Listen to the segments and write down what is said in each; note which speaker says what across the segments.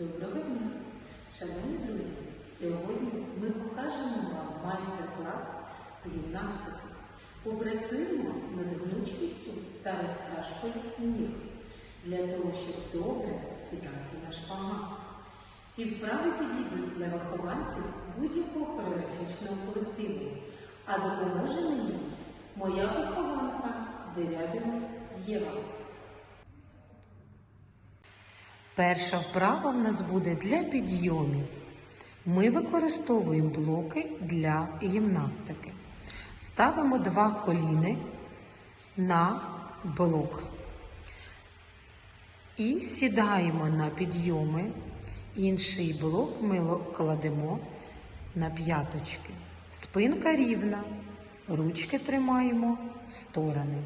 Speaker 1: Доброго дня! Шановні друзі! Сьогодні ми покажемо вам майстер-клас з гімнастики. Попрацюємо над гнучкістю та розтяжкою ніг для того, щоб добре сідати на шпагат. Ці вправи підійдуть для вихованців будь-якого хореографічного колективу, а допоможе мені моя вихованка Дерябіна Єва. Перша вправа в нас буде для підйомів. Ми використовуємо блоки для гімнастики. Ставимо два коліни на блок. І сідаємо на підйоми. Інший блок ми кладемо на п'яточки. Спинка рівна. Ручки тримаємо в сторони.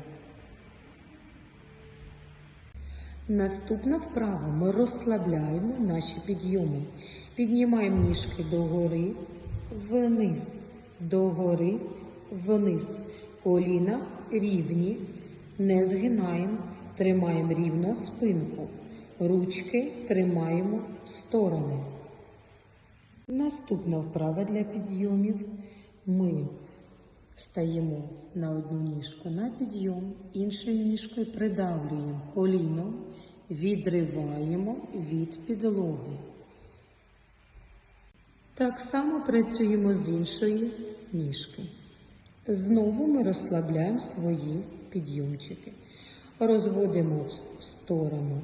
Speaker 1: Наступна вправа ми розслабляємо наші підйоми. Піднімаємо ніжки догори, вниз, догори, вниз. Коліна рівні, не згинаємо, тримаємо рівно спинку. Ручки тримаємо в сторони. Наступна вправа для підйомів. Ми Стаємо на одну ніжку на підйом, іншою ніжкою придавлюємо коліном, відриваємо від підлоги. Так само працюємо з іншої ніжки. Знову ми розслабляємо свої підйомчики. Розводимо в сторону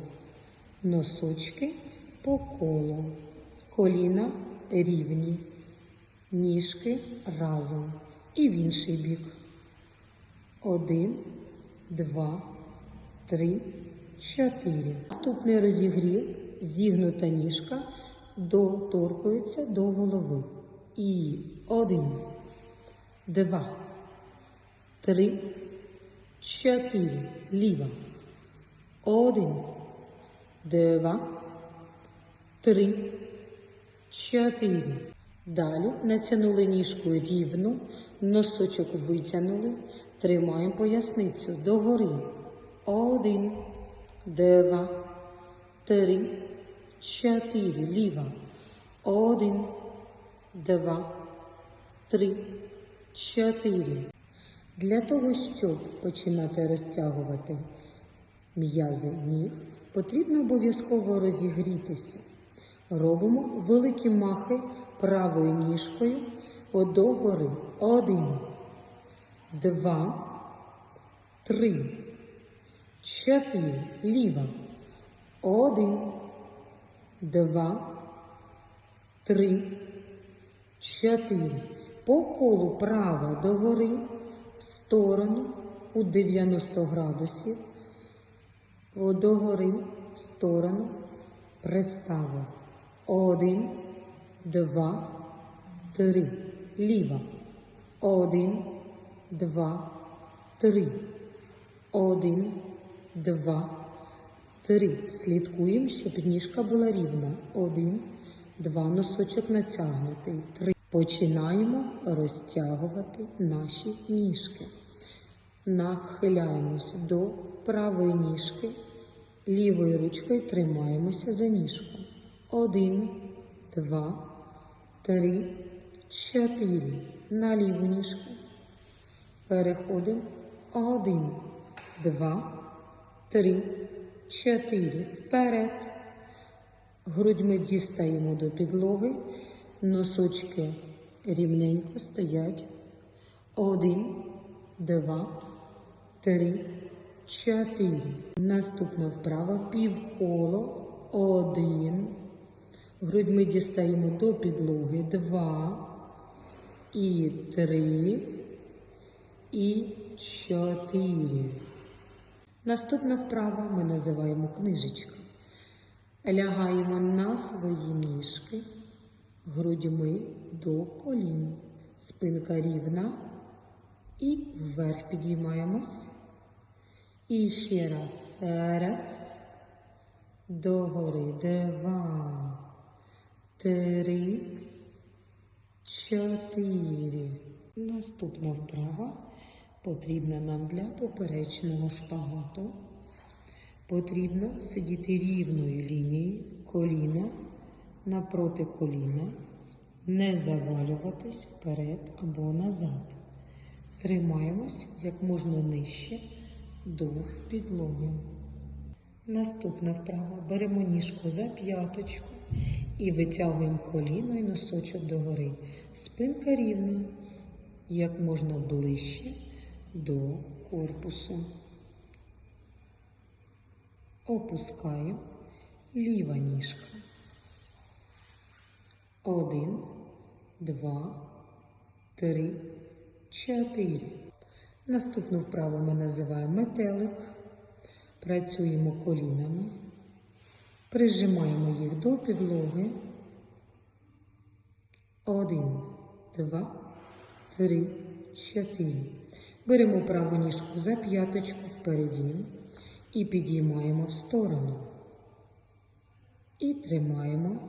Speaker 1: носочки по колу. Коліна рівні, ніжки разом. І в інший бік. Один, два, три, чотири. Наступний розігрів, зігнута ніжка, доторкується до голови. І один, два, три, чотири. Ліва. Один, два, три, чотири. Далі натягнули ніжку рівно, носочок витягнули, тримаємо поясницю догори. Один, два, три, чотири. Ліва. Один, два, три, чотири. Для того, щоб починати розтягувати м'язи ніг, потрібно обов'язково розігрітися. Робимо великі махи правою ніжкою догори. Один, два, три, чотири. Ліва. Один, два, три, чотири. По колу права догори, в сторону у 90 градусів. Догори, в сторону, приставу. Один, два, три. Ліва. Один, два, три. Один, два, три. Слідкуємо, щоб ніжка була рівна. Один, два, носочок натягнутий. Три. Починаємо розтягувати наші ніжки. Нахиляємось до правої ніжки. Лівою ручкою тримаємося за ніжку. Один, два, три, чотири. На ліву ніжку. Переходимо. Один, два, три, чотири. Вперед. Грудьми дістаємо до підлоги. Носочки рівненько стоять. Один, два, три, чотири. Наступна вправа півколо. Один. Грудьми дістаємо до підлоги. Два. І три. І чотири. Наступна вправа ми називаємо книжечка. Лягаємо на свої ніжки грудьми до колін. Спинка рівна. І вверх підіймаємось. І ще раз. Раз. Догори. Два. Три. Чотири. Наступна вправа потрібна нам для поперечного шпагату. Потрібно сидіти рівною лінією, коліно
Speaker 2: напроти коліна, не завалюватись вперед або назад. Тримаємось як можна нижче до підлоги. Наступна вправа. Беремо ніжку за п'яточку і витягуємо коліно і носочок догори. Спинка рівна, як можна ближче до корпусу. Опускаємо ліва ніжка. Один, два, три, чотири. Наступну вправу ми називаємо метелик. Працюємо колінами, прижимаємо їх до підлоги. Один, два, три, чотири. Беремо праву ніжку за п'яточку впереді і підіймаємо в сторону. І тримаємо,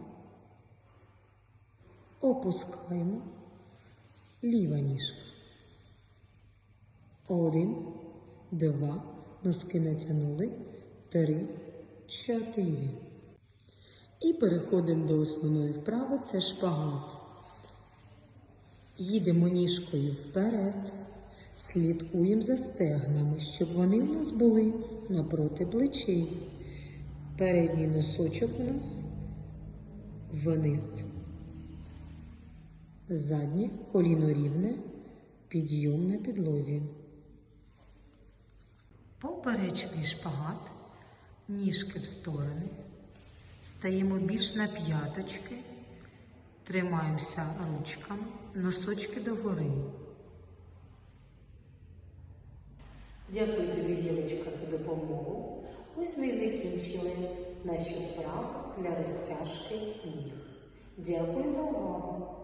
Speaker 2: опускаємо ліва ніжка. Один, два, носки натягнули, три, чотири. І переходимо до основної вправи, це шпагат. Їдемо ніжкою вперед, слідкуємо за стегнами, щоб вони в нас були напроти плечей. Передній носочок у нас вниз. Заднє коліно рівне, підйом на підлозі. Поперечний шпагат, ніжки в сторони. Стаємо більш на п'яточки, тримаємося ручками, носочки догори.
Speaker 1: Дякую тобі, Євочка, за допомогу. Ось ми і закінчили наші вправи для розтяжки ніг. Дякую за увагу.